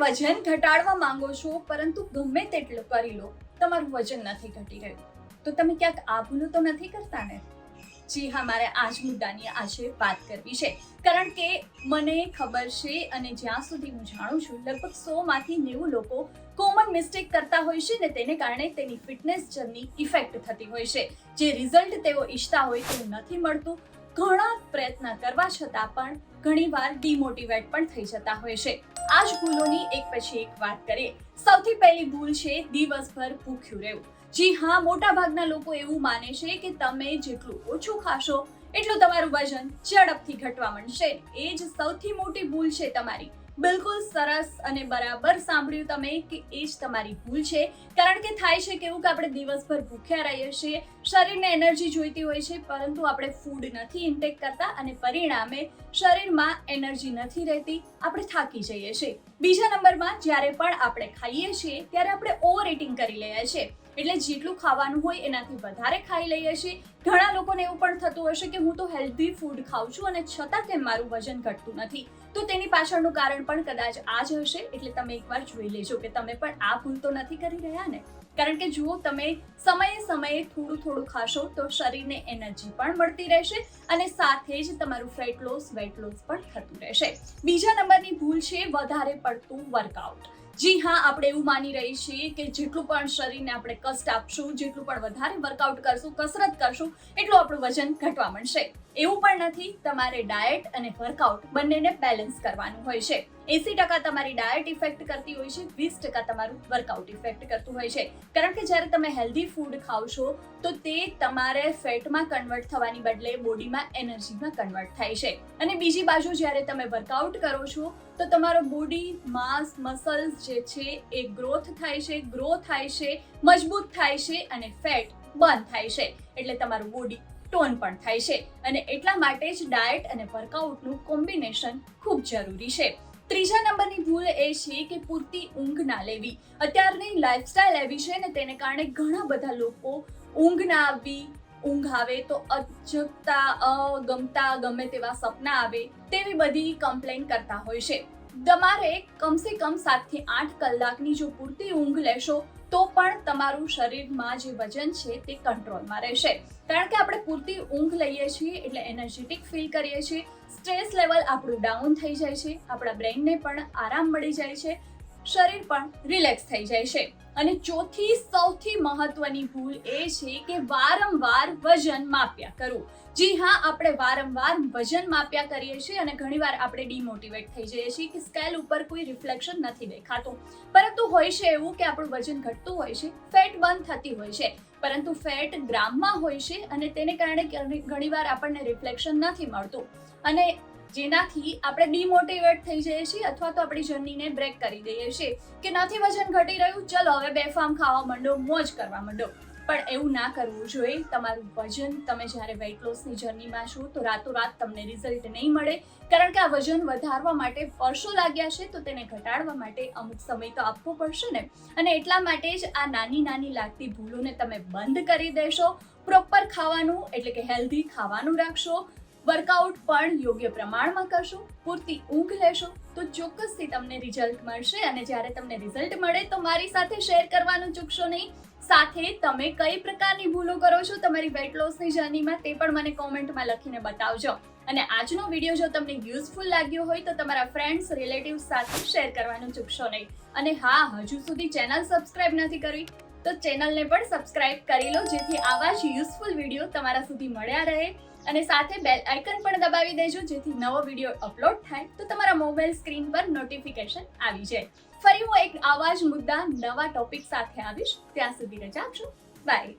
વજન ઘટાડવા માંગો છો, પરંતુ ગમે તેટલું કરી લો, તમારું વજન નથી ઘટી રહ્યું. તો તમે ક્યાંક આ ભૂલો તો નથી કરતા ને? જી હા, મારે આ જ મુદ્દાની આજે વાત કરવી છે. કારણ કે મને ખબર છે અને જ્યાં સુધી હું જાણું છું, લગભગ સો માંથી નેવું લોકો કોમન મિસ્ટેક કરતા હોય છે ને તેને કારણે તેની ફિટનેસ જર્ની ઇફેક્ટ થતી હોય છે. જે રિઝલ્ટ તેઓ ઈચ્છતા હોય તેવું નથી મળતું ઘણા પ્રયત્ન કરવા છતાં પણ ઘણીવાર ડિમોટિવેટ પણ થઈ જતા હોય છે. આ જ ભૂલોની એક પછી એક વાત કરીએ. સૌથી પહેલી ભૂલ છે દિવસભર ભૂખ્યું રહેવું. જી હા મોટા ભાગના લોકો એવું માને છે કે તમે જેટલું ઓછું ખાશો, એટલું તમારું વજન ઝડપથી ઘટવા માંડશે. એ જ સૌથી મોટી ભૂલ છે તમારી. બિલકુલ સરસ અને બરાબર સાંભળ્યું તમે કે એ જ તમારી ભૂલ છે. કારણ કે થાય છે કેવું કે આપણે દિવસભર ભૂખ્યા રહીએ છીએ, શરીરને એનર્જી જોઈતી હોય છે, પરંતુ આપણે ફૂડ નથી ઇન્ટેક કરતા અને પરિણામે શરીરમાં એનર્જી નથી રહેતી, આપણે થાકી જઈએ છીએ. બીજા નંબરમાં જ્યારે પણ આપણે ખાઈએ છીએ, ત્યારે આપણે ઓવર ઇટિંગ કરી લઈએ છીએ. એટલે જેટલું ખાવાનું હોય એનાથી વધારે ખાઈ લઈએ છીએ. ઘણા લોકોને એવું પણ થતું હશે કે હું તો હેલ્ધી ફૂડ ખાઉં છું અને છતાં કેમ મારું વજન ઘટતું નથી. તો તેની પાછળનું કારણ પણ કદાચ આ જ હશે. એટલે તમે એકવાર જોઈ લેજો કે તમે પણ આ ભૂલ તો નથી કરી રહ્યા ને? કારણ કે જુઓ, તમે સમયે સમયે થોડું થોડું ખાશો તો શરીરને એનર્જી પણ મળતી રહેશે અને સાથે જ તમારું ફેટ લોસ, વેટ લોસ પણ થતું રહેશે. બીજા નંબરની ભૂલ છે, વધારે પડતું વર્કઆઉટ. જી હા, આપણે એવું માની રહી છીએ કે જેટલું પણ શરીરને આપણે કષ્ટ આપશું, જેટલું પણ વધારે વર્કઆઉટ કરશું, કસરત કરશું, એટલું આપણું વજન ઘટવા મળશે એવું પણ નથી, તમારે ડાયટ અને વર્કઆઉટ બંનેને બેલેન્સ કરવાનું હોય છે. એસી ટકા તમારી ડાયટ ઇફેક્ટ કરતી હોય છે, વીસ ટકા તમારું વર્કઆઉટ ઇફેક્ટ કરતું હોય છે. કારણ કે જ્યારે તમે હેલ્ધી ફૂડ ખાવ છો, તો તે તમારે ફેટમાં કન્વર્ટ થવાની બદલે બોડીમાં એનર્જીમાં કન્વર્ટ થાય છે. અને બીજી બાજુ જ્યારે તમે વર્કઆઉટ કરો છો, તો તમારો બોડી માસ, મસલ્સ જે છે એ ગ્રોથ થાય છે, ગ્રો થાય છે, મજબૂત થાય છે અને ફેટ બંધ થાય છે. એટલે તમારું બોડી ટોન પણ થાય છે. અને એટલા માટે જ ડાયટ અને વર્કઆઉટનું કોમ્બિનેશન ખૂબ જરૂરી છે. ત્રીજા નંબરની ભૂલ એ છે કે પૂરતી ઊંઘ ના લેવી. અત્યારની લાઈફસ્ટાઈલ એવી છે ને તેને કારણે ઘણા બધા લોકો ઊંઘ ના આવવી ઊંઘ આવે તો અજગતા, અગમતા, ગમે તેવા સપના આવે તેવી બધી કમ્પ્લેન કરતા હોય છે. તમારે કમસે કમ સાતથી આઠ કલાકની જો પૂરતી ઊંઘ લેશો તો પણ તમારું શરીરમાં જે વજન છે તે કંટ્રોલમાં રહેશે. કારણ કે આપણે પૂરતી ઊંઘ લઈએ છીએ એટલે એનર્જેટિક ફીલ કરીએ છીએ. સ્ટ્રેસ લેવલ આપણું ડાઉન થઈ જાય છે. આપણા બ્રેઇનને પણ આરામ મળી જાય છે. શરીર પણ રિલેક્સ થઈ જાય છે. અને ચોથી, સૌથી મહત્વની ભૂલ એ છે કે વારંવાર વજન માપ્યા કરવું. જી હા, આપણે વારંવાર વજન માપ્યા કરીએ છીએ અને ઘણીવાર આપણે ડિમોટિવેટ થઈ જઈએ છીએ કે સ્કેલ ઉપર કોઈ રિફ્લેક્શન નથી દેખાતું. પરંતુ હોય છે એવું કે આપણું વજન ઘટતું હોય છે ફેટ બંધ થતી હોય છે. પરંતુ ફેટ ગ્રામમાં હોય છે અને તેને કારણે ઘણીવાર આપણને રિફ્લેક્શન નથી મળતું. અને જેનાથી આપણે ડિમોટિવેટ થઈ જઈએ છીએ અથવા તો આપણી જર્નીને બ્રેક કરી દઈએ છીએ કે નથી વજન ઘટી રહ્યું, ચલો હવે બેફામ ખાવા માંડો, મોજ કરવા માંડો. પણ એવું ના કરવું જોઈએ. તમારું વજન, તમે જ્યારે વેઇટ લોસની જર્નીમાં છો, તો રાતોરાત તમને રિઝલ્ટ નહીં મળે. કારણ કે આ વજન વધારવા માટે વર્ષો લાગ્યા છે, તો તેને ઘટાડવા માટે અમુક સમય તો આપવો પડશે ને. અને એટલા માટે જ આ નાની નાની લાગતી ભૂલોને તમે બંધ કરી દેશો. પ્રોપર ખાવાનું, એટલે કે હેલ્ધી ખાવાનું રાખશો. વર્કઆઉટ પણ યોગ્ય પ્રમાણમાં કરશો, પૂરતી ઊંઘ લેશો, તો ચોક્કસથી તમને રિઝલ્ટ મળશે અને જ્યારે તમને રિઝલ્ટ મળે તો મારી સાથે શેર કરવાનું ચૂકશો નહીં. સાથે તમે કઈ પ્રકારની ભૂલો કરો છો તમારી વેટ લોસની જર્નીમાં તે પણ મને કોમેન્ટમાં લખીને બતાવજો. અને આજનો વીડિયો જો તમને યુઝફુલ લાગ્યો હોય તો તમારા ફ્રેન્ડ્સ રિલેટિવ્સ સાથે શેર કરવાનું ચૂકશો નહીં. અને હા, હજુ સુધી ચેનલ સબસ્ક્રાઇબ નથી કરી, તો ચેનલને પણ સબસ્ક્રાઇબ કરી લો, જેથી આવા જ યુઝફુલ વીડિયો તમારા સુધી મળ્યા રહે. અને સાથે બેલ આઇકન પણ દબાવી દેજો, જેથી નવો વીડિયો અપલોડ થાય તો તમારા મોબાઈલ સ્ક્રીન પર નોટિફિકેશન આવી જાય. ફરી હું એક આવા જ મુદ્દા, નવા ટોપિક સાથે આવીશ. ત્યાં સુધી રજા આપશો બાય